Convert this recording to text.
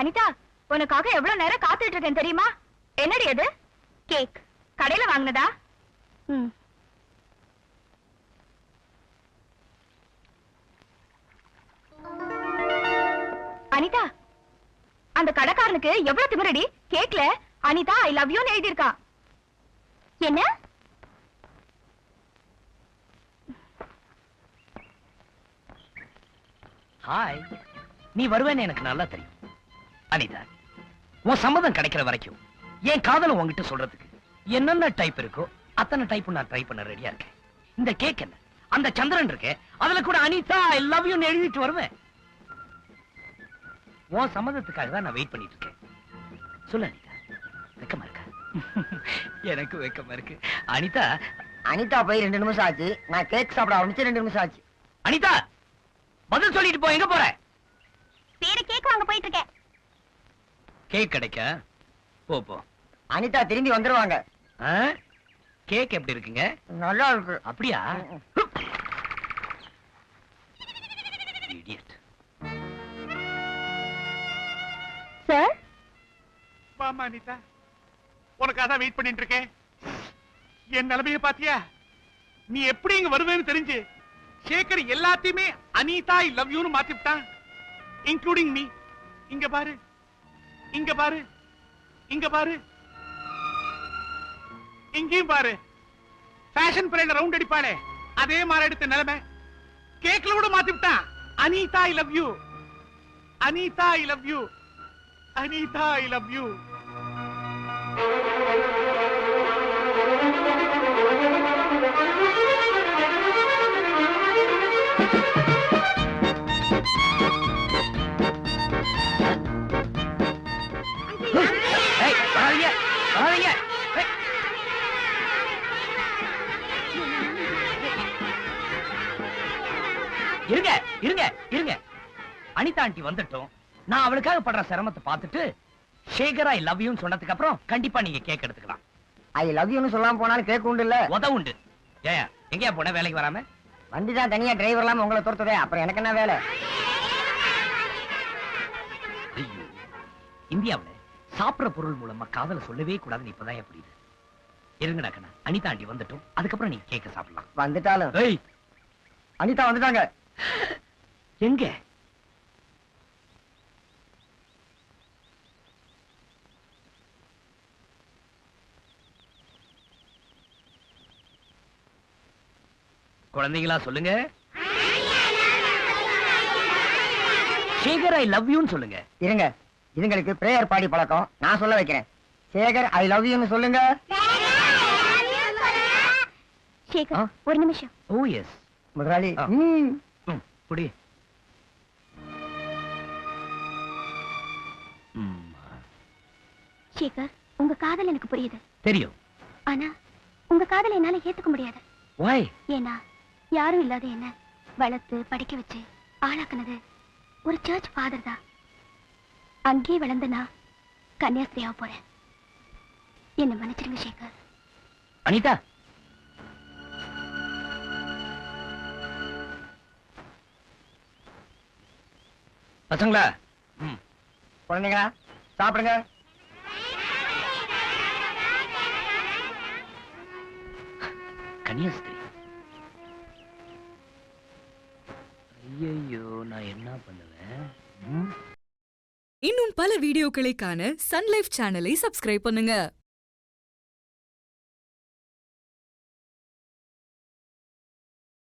அனிதா உனக்காக எவ்வளவு நேரம் காத்துட்டு இருக்கேன் தெரியுமா? என்னடி அது? கேக். கடையில வாங்குனதா? ம். அனிதா அந்த கடைக்காரனுக்கு எவ்வளவு திமிரடி? கேக்ல அனிதா ஐ லவ் யூன்னு எழுதியிருக்கான் என்ன? ஹாய் நீ வருவேன்னு எனக்கு நல்லா தெரியும். அனிதா உன் சம்மதம் கிடைக்கிற வரைக்கும் என் காதலை உன்கிட்ட சொல்றதுக்கு என்னென்ன டைப் இருக்கோ அத்தனை டைப் நான் ட்ரை பண்ண ரெடியா இருக்கேன். இந்த கேக் என்ன? அந்த சந்திரன் இருக்கே அதுல கூட அனிதா ஐ லவ் யூ எழுதிட்டு வருவேன். உன் சம்மதத்துக்காக தான் நான் வெயிட் பண்ணிட்டு இருக்கேன். சொல்லு அனிதா வெக்கமா இருக்கா? எனக்கு வெக்கமா இருக்கு. அனிதா அனிதா போய் ரெண்டு நிமிஷம் ஆச்சு. நான் கேக் சாப்பிட ஆரம்பிச்சு ரெண்டு நிமிஷம் ஆச்சு. அனிதா பதில் சொல்லிட்டு போ எங்க போற? வேற கேக் வாங்க போயிட்டு இருக்கேன். கேக் கிடைக்க? போ போ. அனிதா திரும்பி வந்துருவாங்க? கேக் எப்படி இருக்குங்க? நல்லா இருக்கு. அப்படியா? Idiot. சார்? வாமா அனிதா. உனக்காக தான் வெயிட் பண்ணிட்டு இருக்கேன். என் நிலைமைய பாத்தியா? நீ எப்படி இங்க வருவேன்னு தெரிஞ்சு சேகர் எல்லாத்தையுமே அனிதா ஐ லவ் யூன்னு மாத்திட்டான் இன்க்ளூடிங் மீ இங்க பாரு. இங்க பாரு. இங்க பாரு. இங்கேயும் பாரு. ஃபேஷன் பரேட் ரவுண்ட் அடிப்பாளே. அதே மாதிரி எடுத்த நிலைமை. கேக்ல கூட மாத்திட்டான் Anitha I love you Anitha I love you Anitha I love you இருங்க இருங்க இருங்க. அனிதா ஆண்டி வந்துட்டோம். நான் அவளுக்காக படுற சிரமத்தை பார்த்துட்டு சேகர் ஐ லவ் யூன்னு சொன்னதுக்கு அப்புறம் கண்டிப்பா நீங்க கேக் எடுத்துக்கலாம். ஐ லவ் யூன்னு சொல்லாம போனாலும் கேக் உண்டு இல்ல? உத உண்டு. ஏயா எங்கேயா போன? வேலைக்கு வராம? வண்டி தான் தனியா டிரைவர் இல்லாம உங்களை துரத்துதே. அப்புறம் எனக்கு என்ன வேலை? ஐயோ இந்தியாவுல சாப்பிடுற பொருள் மூலமா காதல சொல்லவே கூடாதுன்னு இப்பதான் புரியுது? இருங்கடா கண்ணா. அனிதா ஆண்டி வந்துட்டோம். அதுக்கப்புறம் நீங்க கேக்க சாப்பிடலாம். வந்துட்டாலும். அனிதா வந்துட்டாங்க. எங்க? குழந்தைகளா சொல்லுங்க. சேகர் ஐ லவ் யூன்னு சொல்லுங்க. இருங்க. இதுங்களுக்கு பிரேயர் பாடி பழக்கம். நான் சொல்ல வைக்கிறேன். சேகர் ஐ லவ் யூன்னு சொல்லுங்க. சேகர்? ஒரு நிமிஷம். ஓ எஸ் முதலாளி. குடி. சேகர் உங்க காதல் எனக்கு புரியுது. தெரியும். ஆனா உங்க காதலை என்னால ஏத்துக்க முடியாது. வாய் ஏன்னா யாரும் இல்லாத என்ன வளர்த்து படிக்க வச்சு ஆளாக்குனது ஒரு சர்ச் ஃபாதர் தான். அங்கேயே வளர்ந்த நான் கன்னியாஸ்திரியாக போறேன். என்ன மன்னிச்சிருங்க சேகர். அனிதா! பசங்களா? ம். குழந்தைங்களா? சாப்பிடுங்க. கன்னியாஸ்திரி. ஐயோ நான் என்ன பண்ணுவேன்? ம்? இன்னும் பல வீடியோக்களை காண சன் லைஃப் சேனலை சப்ஸ்கிரைப் பண்ணுங்க.